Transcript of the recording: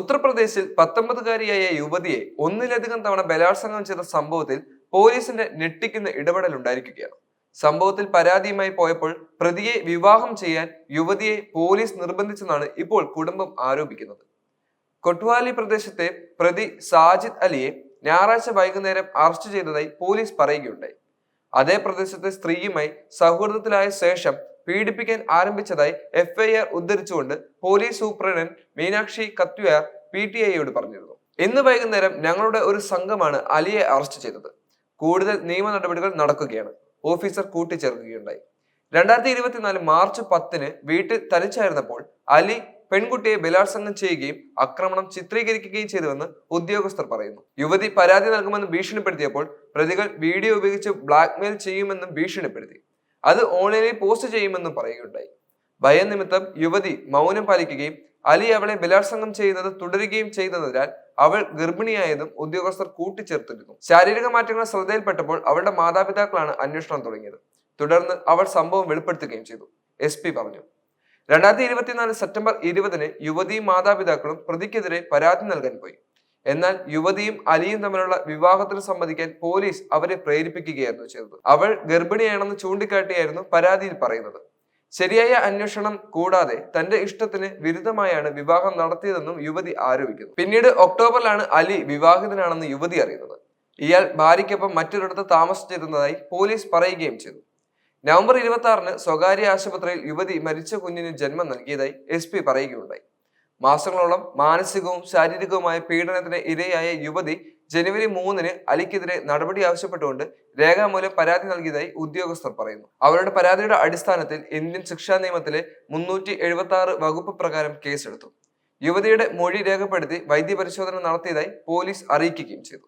ഉത്തർപ്രദേശിൽ പത്തൊമ്പതുകാരിയായ യുവതിയെ ഒന്നിലധികം തവണ ബലാത്സംഗം ചെയ്ത സംഭവത്തിൽ പോലീസിന്റെ ഞെട്ടിക്കുന്ന ഇടപെടൽ ഉണ്ടായിരിക്കുകയാണ്. സംഭവത്തിൽ പരാതിയുമായി പോയപ്പോൾ പ്രതിയെ വിവാഹം ചെയ്യാൻ യുവതിയെ പോലീസ് നിർബന്ധിച്ചെന്നാണ് ഇപ്പോൾ കുടുംബം ആരോപിക്കുന്നത്. കൊട്വാലി പ്രദേശത്തെ പ്രതി സാജിദ് അലിയെ ഞായറാഴ്ച വൈകുന്നേരം അറസ്റ്റ് ചെയ്തതായി പോലീസ് പറയുകയുണ്ടായി. അതേ പ്രദേശത്തെ സ്ത്രീയുമായി സൗഹൃദത്തിലായ ശേഷം പീഡിപ്പിക്കാൻ ആരംഭിച്ചതായി എഫ്ഐആർ ഉദ്ധരിച്ചുകൊണ്ട് police superintendent Meenakshi Katwayar P T ഐയോട് പറഞ്ഞിരുന്നു. ഇന്ന് വൈകുന്നേരം ഞങ്ങളുടെ ഒരു സംഘമാണ് അലിയെ അറസ്റ്റ് ചെയ്തത്. കൂടുതൽ നിയമ നടപടികൾ നടക്കുകയാണ്. ഓഫീസർ കൂട്ടിച്ചേർക്കുകയുണ്ടായി. രണ്ടായിരത്തി ഇരുപത്തിനാല് മാർച്ച് പത്തിന് വീട്ടിൽ തനിച്ചായിരുന്നപ്പോൾ അലി പെൺകുട്ടിയെ ബലാത്സംഗം ചെയ്യുകയും ആക്രമണം ചിത്രീകരിക്കുകയും ചെയ്തുവെന്ന് ഉദ്യോഗസ്ഥർ പറയുന്നു. യുവതി പരാതി നൽകുമെന്ന് ഭീഷണിപ്പെടുത്തിയപ്പോൾ പ്രതികൾ വീഡിയോ ഉപയോഗിച്ച് ബ്ലാക്ക്മെയിൽ ചെയ്യുമെന്നും ഭീഷണിപ്പെടുത്തി. അത് ഓൺലൈനിൽ പോസ്റ്റ് ചെയ്യുമെന്നും പറയുകയുണ്ടായി. ഭയം നിമിത്തം യുവതി മൗനം പാലിക്കുകയും അലി അവളെ ബലാത്സംഗം ചെയ്യുന്നത് തുടരുകയും ചെയ്തതിനാൽ അവൾ ഗർഭിണിയായതും ഉദ്യോഗസ്ഥർ കൂട്ടിച്ചേർത്തിരുന്നു. ശാരീരിക മാറ്റങ്ങൾ ശ്രദ്ധയിൽപ്പെട്ടപ്പോൾ അവളുടെ മാതാപിതാക്കളാണ് അന്വേഷണം തുടങ്ങിയത്. തുടർന്ന് അവൾ സംഭവം വെളിപ്പെടുത്തുകയും ചെയ്തു. എസ് പി പറഞ്ഞു. രണ്ടായിരത്തി ഇരുപത്തിനാല് സെപ്റ്റംബർ ഇരുപതിന് യുവതിയും മാതാപിതാക്കളും പ്രതിക്കെതിരെ പരാതി നൽകാൻ പോയി. എന്നാൽ യുവതിയും അലിയും തമ്മിലുള്ള വിവാഹത്തിന് സമ്മതിക്കാൻ പോലീസ് അവരെ പ്രേരിപ്പിക്കുകയായിരുന്നു ചെയ്തത്. അവൾ ഗർഭിണിയാണെന്ന് ചൂണ്ടിക്കാട്ടിയായിരുന്നു പരാതിയിൽ പറയുന്നത്. ശരിയായ അന്വേഷണം കൂടാതെ തന്റെ ഇഷ്ടത്തിന് വിരുദ്ധമായാണ് വിവാഹം നടത്തിയതെന്നും യുവതി ആരോപിക്കുന്നു. പിന്നീട് ഒക്ടോബറിലാണ് അലി വിവാഹിതനാണെന്ന് യുവതി അറിയുന്നത്. ഇയാൾ ഭാര്യയ്ക്കൊപ്പം മറ്റൊരിടത്ത് താമസിച്ചിരുന്നതായി പോലീസ് പറയുകയും ചെയ്തു. നവംബർ ഇരുപത്തി ആറിന് സ്വകാര്യ ആശുപത്രിയിൽ യുവതി മരിച്ച കുഞ്ഞിന് ജന്മം നൽകിയതായി എസ് പി പറയുകയുണ്ടായി. മാസങ്ങളോളം മാനസികവും ശാരീരികവുമായ പീഡനത്തിന് ഇരയായ യുവതി ജനുവരി മൂന്നിന് അലിക്കെതിരെ നടപടി ആവശ്യപ്പെട്ടുകൊണ്ട് രേഖാമൂലം പരാതി നൽകിയതായി ഉദ്യോഗസ്ഥർ പറയുന്നു. അവരുടെ പരാതിയുടെ അടിസ്ഥാനത്തിൽ ഇന്ത്യൻ ശിക്ഷാ നിയമത്തിലെ മുന്നൂറ്റി എഴുപത്തി ആറ് വകുപ്പ് പ്രകാരം കേസെടുത്തു. യുവതിയുടെ മൊഴി രേഖപ്പെടുത്തി വൈദ്യപരിശോധന നടത്തിയതായി പോലീസ് അറിയിക്കുകയും ചെയ്തു.